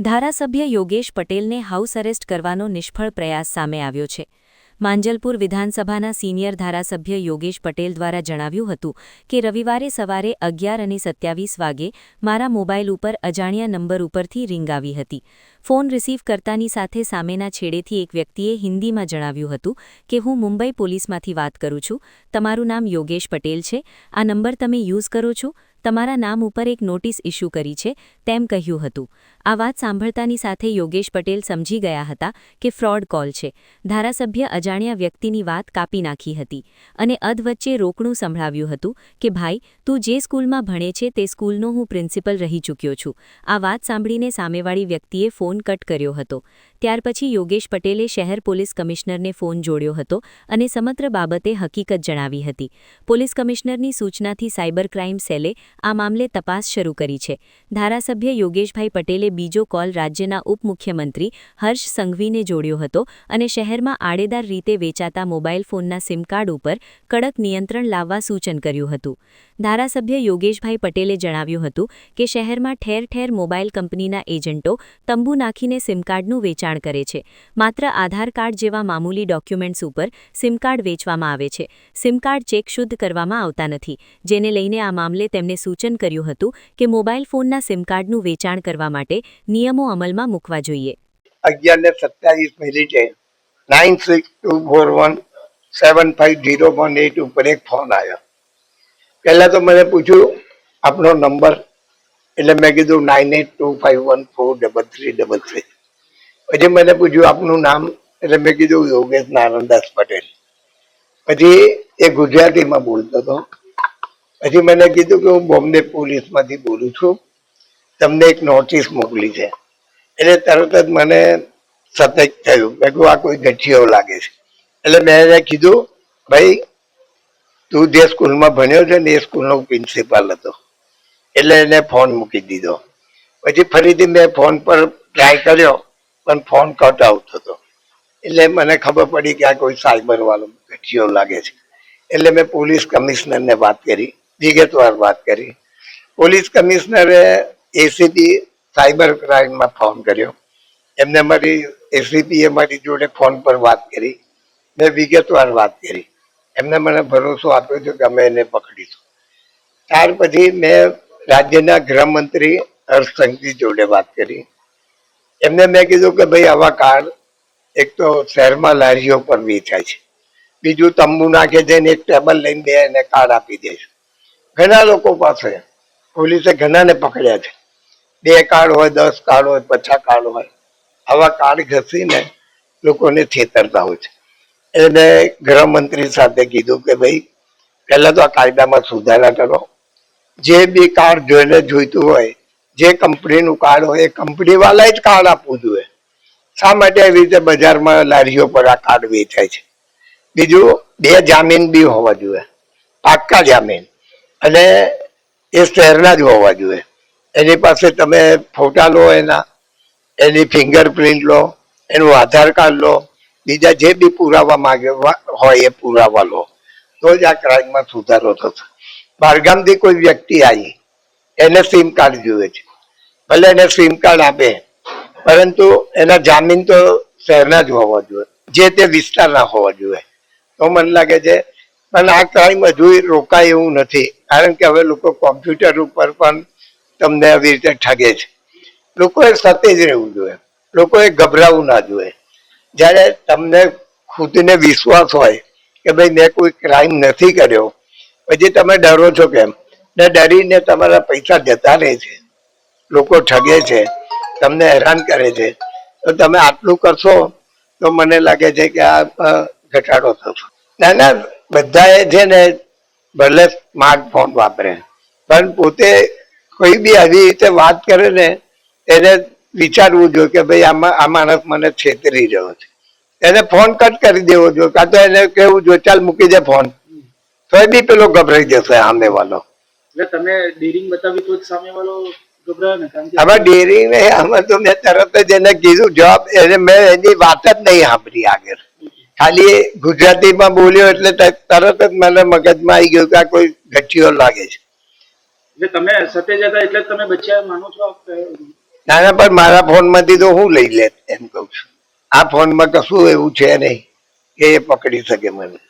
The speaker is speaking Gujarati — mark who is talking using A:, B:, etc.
A: ધારાસભ્ય યોગેશ પટેલને હાઉસ અરેસ્ટ કરવાનો નિષ્ફળ પ્રયાસ સામે આવ્યો છે. માંજલપુર વિધાનસભાના સિનિયર ધારાસભ્ય યોગેશ પટેલ દ્વારા જણાવ્યું હતું કે, રવિવારે સવારે અગિયાર અને સત્યાવીસ વાગે મારા મોબાઈલ ઉપર અજાણ્યા નંબર ઉપરથી રિંગ આવી હતી. ફોન રિસીવ કરતાની સાથે સામેના છેડેથી એક વ્યક્તિએ હિન્દીમાં જણાવ્યું હતું કે, હું મુંબઈ પોલીસમાંથી વાત કરું છું. તમારું નામ યોગેશ પટેલ છે. આ નંબર તમે યુઝ કરો છો? તમારા નામ ઉપર એક નોટિસ ઇસ્યુ કરી છે, તેમ કહ્યું હતું. આ વાત સાંભળતાની સાથે યોગેશ પટેલ સમજી ગયા હતા કે ફ્રોડ કોલ છે. ધારાસભ્ય અજાણ્યા વ્યક્તિની વાત કાપી નાખી હતી અને અધવચ્ચે રોકણું સંભળાવ્યું હતું કે, ભાઈ, તું જે સ્કૂલમાં ભણે છે તે સ્કૂલનો હું પ્રિન્સિપલ રહી ચૂક્યો છું. આ વાત સાંભળીને સામેવાળી વ્યક્તિએ ફોન કટ કર્યો હતો. ત્યાર પછી યોગેશ પટેલે શહેર પોલીસ કમિશનરને ફોન જોડ્યો હતો અને સમગ્ર બાબતે હકીકત જણાવી હતી. પોલીસ કમિશનરની સૂચનાથી સાયબર ક્રાઇમ સેલે આ મામલે તપાસ શરૂ કરી છે. ધારાસભ્ય યોગેશભાઈ પટેલે બીજો કોલ રાજ્યના ઉપમુખ્યમંત્રી હર્ષ સંઘવીને જોડ્યો હતો અને શહેરમાં આડેદાર રીતે વેચાતા મોબાઈલ ફોનના સિમ કાર્ડ ઉપર કડક નિયંત્રણ લાવવા સૂચન કર્યું હતું. ધારાસભ્ય યોગેશભાઈ પટેલે જણાવ્યું હતું કે શહેરમાં ઠેર ઠેર મોબાઈલ કંપનીના એજન્ટો તંબુ નાખીને સિમકાર્ડનું વેચાણ કરે છે. માત્ર આધાર કાર્ડ જેવા મામૂલી ડોક્યુમેન્ટ્સ ઉપર સિમ કાર્ડ વેચવામાં આવે છે. સિમ કાર્ડ ચેક શુદ્ધ કરવામાં આવતા નથી. જેને લઈને આ મામલે તેમને સૂચન કર્યું હતું કે મોબાઈલ ફોનના સિમકાર્ડનું વેચાણ કરવા માટે નિયમો અમલમાં મૂકવા જોઈએ.
B: ઉપર એક ફોન આવ્યો. પહેલા તો મને પૂછ્યું, આપનો નંબર. એટલે મેં કીધું nine eight two five one four double three double three પછી મને પૂછ્યું, આપનું નામ? એટલે મેં કીધું, યોગેશ નારાયણદાસ પટેલ. પછી એ ગુજરાતીમાં બોલતો હતો. પછી મને કીધું કે હું બોમ્બે પોલીસમાંથી બોલું છું. તમને એક નોટિસ મોકલી છે. એટલે તરત જ મને સતર્ક થયું. મેં કહ્યું આ કોઈ ગઠિયો લાગે છે. એટલે મેં એને કીધું, ભાઈ તું જે સ્કૂલમાં ભણ્યો છે ને એ સ્કૂલનો પ્રિન્સિપાલ હતો. એટલે એને ફોન મૂકી દીધો. પછી ફરીથી મેં ફોન પર ટ્રાય કર્યો, પણ ફોન કટ આઉટ હતો. એટલે મને ખબર પડી કે આ કોઈ સાયબર વાળો ગઠિયો લાગે છે. એટલે મેં પોલીસ કમિશનરને વાત કરી, વિગતવાર વાત કરી. પોલીસ કમિશનરે એસીપી સાયબર ક્રાઇમમાં ફોન કર્યો. એમને મારી એસીપીએ મારી જોડે ફોન પર વાત કરી. મેં વિગતવાર વાત કરી. એમને મને ભરોસો આપ્યો હતો કે અમે એને પકડીશું. ત્યાર પછી મેં રાજ્યના ગૃહમંત્રી હર્ષસંઘજી જોડે વાત કરી. એમને મેં કીધું કે ભાઈ આવા કાર્ડ એક તો શહેરમાં લારીઓ પર વેચાય છે. બીજું તંબુ નાખે છે એક ટેબલ લઈને દે એને કાર્ડ આપી દે છે. ઘણા લોકો પાસે પોલીસે ઘણાને પકડ્યા છે. બે કાર્ડ હોય, દસ કાર્ડ હોય, પચાસ કાર્ડ હોય. આવા કાર્ડ ઘસીને લોકોને છેતરતા હોય છે. એટલે ગૃહમંત્રી સાથે કીધું કે ભાઈ, પહેલા તો આ કાયદામાં સુધારા કરો. જે બી કાર્ડ જોઈને જોઈતું હોય, જે કંપનીનું કાર્ડ હોય, એ કંપની વાળાએ જ કાર્ડ આપવું જોઈએ. શા માટે આવી રીતે બજારમાં લારીઓ પર આ કાર્ડ વેચાય છે? બીજું, બે જામીન બી હોવા જોઈએ. પાક્કા જામીન. અને એ શહેરના જ હોવા જોઈએ. એની પાસે તમે ફોટા લો એના, એની ફિંગરપ્રિન્ટ લો, એનું આધાર કાર્ડ લો બીજા જે બી પુરાવા માંગે હોય એ પુરાવા લો. તો જ આ ક્રાઇમમાં સુધારો થશે. બહારગામથી કોઈ વ્યક્તિ આવી, એને સિમ કાર્ડ જોઈએ છે. ભલે એને સિમ કાર્ડ આપે, પરંતુ એના જામીન તો શહેરના જ હોવા જોઈએ. જે તે વિસ્તારના હોવા જોઈએ. તો મને લાગે છે, પણ આ ક્રાઇમ હજુ રોકાય એવું નથી. કારણ કે હવે લોકો કોમ્પ્યુટર ઉપર પણ તમને આવી રીતે ઠગે છે. લોકોએ સતેજ રહેવું જોઈએ. લોકોએ ગભરાવું ના જોઈએ. જ્યારે તમને ખુદને વિશ્વાસ હોય કે ભાઈ મેં કોઈ ક્રાઇમ નથી કર્યો, પછી તમે ડરો છો કેમ? ને ડરીને તમારા પૈસા જતા રહે છે. લોકો ઠગે છે. તમને હેરાન કરે છે. તો તમે આટલું કરશો તો મને લાગે છે કે આ ઘટાડો થશે. ના ના, બધાએ છે ને ભલે સ્માર્ટફોન વાપરે, પણ પોતે કોઈ બી આવી રીતે વાત કરે ને, એને વિચારવું જોઈએ કે ભાઈ આમાં આ માણસ મને છેતરી રહ્યો છે. એને ફોન કટ કરી દેવો જોઈએ કાં તો એને કેવું જોઈએ ચાલ મૂકી દે ફોન. તોય બી પેલો ગભરાઈ જશે સામે વાળો
C: એટલે તમે ડેરિંગ બતાવી તો સામે વાળો
B: આમાં ડેરી ને આમાં તો મેં તરત જ એને કીધું જવાબ એને મેં એની વાત જ નહીં સાંભળી આગળ. ખાલી ગુજરાતીમાં બોલ્યો એટલે તરત જ મને મગજમાં આવી ગયું કે આ કોઈ ગઠિયો લાગે છે.
C: એટલે તમે સતે જતા એટલે તમે બચ્ચા માનો છો?
B: નાના પણ મારા ફોનમાંથી તો હું લઈ લે એમ કહું છું. આ ફોનમાં કશું એવું છે નહીં. કે એ પકડી શકે મને.